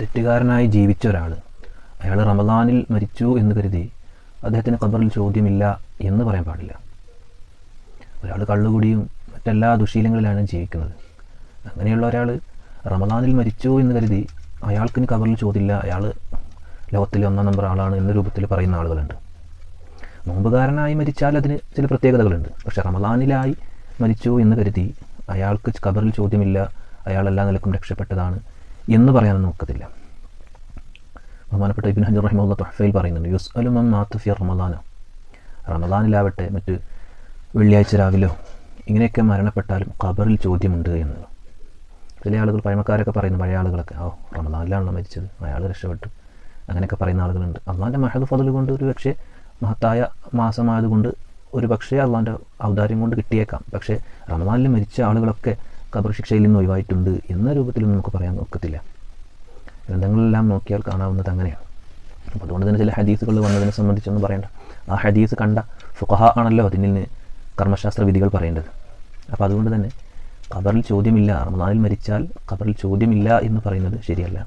തെറ്റുകാരനായി ജീവിച്ച ഒരാൾ അയാൾ റമദാനിൽ മരിച്ചു എന്ന് കരുതി അദ്ദേഹത്തിന് ഖബറിൽ ചോദ്യമില്ല എന്ന് പറയാൻ പാടില്ല. ഒരാൾ കള്ളുകൂടിയും മറ്റെല്ലാ ദുശീലങ്ങളിലാണ് ജീവിക്കുന്നത്. അങ്ങനെയുള്ള ഒരാൾ റമദാനിൽ മരിച്ചു എന്ന് കരുതി അയാൾക്കിന് ഖബറിൽ ചോദ്യമില്ല. അയാൾ ലോകത്തിലെ ഒന്നാം നമ്പർ ആളാണ് എന്ന രൂപത്തിൽ പറയുന്ന ആളുകളുണ്ട്. നോമ്പുകാരനായി മരിച്ചാൽ അതിന് ചില പ്രത്യേകതകളുണ്ട്. പക്ഷെ റമദാനിലായി മരിച്ചു എന്ന് കരുതി അയാൾക്ക് ഖബറിൽ ചോദ്യമില്ല. അയാൾ എല്ലാ നിലക്കും രക്ഷപ്പെട്ടതാണ്. എന്ന് പറയാനൊന്നും ഒക്കത്തില്ല ബഹുമാനപ്പെട്ട ഇബിൻ ഹജർ റഹിമുള്ള തൊഹഫയിൽ പറയുന്നുണ്ട് യുസ് അലുമം മാത്തുഫി റമദാനോ റമദാനിലാവട്ടെ മറ്റ് വെള്ളിയാഴ്ച രാവിലോ ഇങ്ങനെയൊക്കെ മരണപ്പെട്ടാലും ഖബറിൽ ചോദ്യമുണ്ട് എന്നത് ചില ആളുകൾ പഴമക്കാരൊക്കെ പറയുന്നു പഴയ ആളുകളൊക്കെ ഓ റമദാനിലാണല്ലോ മരിച്ചത് അയാൾ രക്ഷപ്പെട്ടു. അങ്ങനെയൊക്കെ പറയുന്ന ആളുകളുണ്ട്. അള്ളാന്റെ മഹദ് ഫതൽ കൊണ്ട് ഒരു പക്ഷേ മഹത്തായ മാസമായതുകൊണ്ട് ഒരു പക്ഷേ അള്ളാന്റെ ഔദാര്യം കൊണ്ട് കിട്ടിയേക്കാം. പക്ഷേ റമദാനിൽ മരിച്ച ആളുകളൊക്കെ ഖബർ ശിക്ഷയിൽ നിന്ന് ഒഴിവായിട്ടുണ്ട് എന്ന രൂപത്തിലൊന്നും നമുക്ക് പറയാൻ ഒക്കത്തില്ല. ഗ്രന്ഥങ്ങളെല്ലാം നോക്കിയാൽ കാണാവുന്നത് അങ്ങനെയാണ്. അപ്പോൾ അതുകൊണ്ട് തന്നെ ചില ഹദീസുകൾ വന്നതിനെ സംബന്ധിച്ചൊന്നും പറയേണ്ട. ആ ഹദീസ് കണ്ട ഫുഖഹ ആണല്ലോ അതിൽ നിന്ന് കർമ്മശാസ്ത്ര വിധികൾ പറയേണ്ടത്. അപ്പോൾ അതുകൊണ്ട് തന്നെ ഖബറിൽ ചോദ്യമില്ല റമദാനിൽ മരിച്ചാൽ ഖബറിൽ ചോദ്യമില്ല എന്ന് പറയുന്നത് ശരിയല്ല.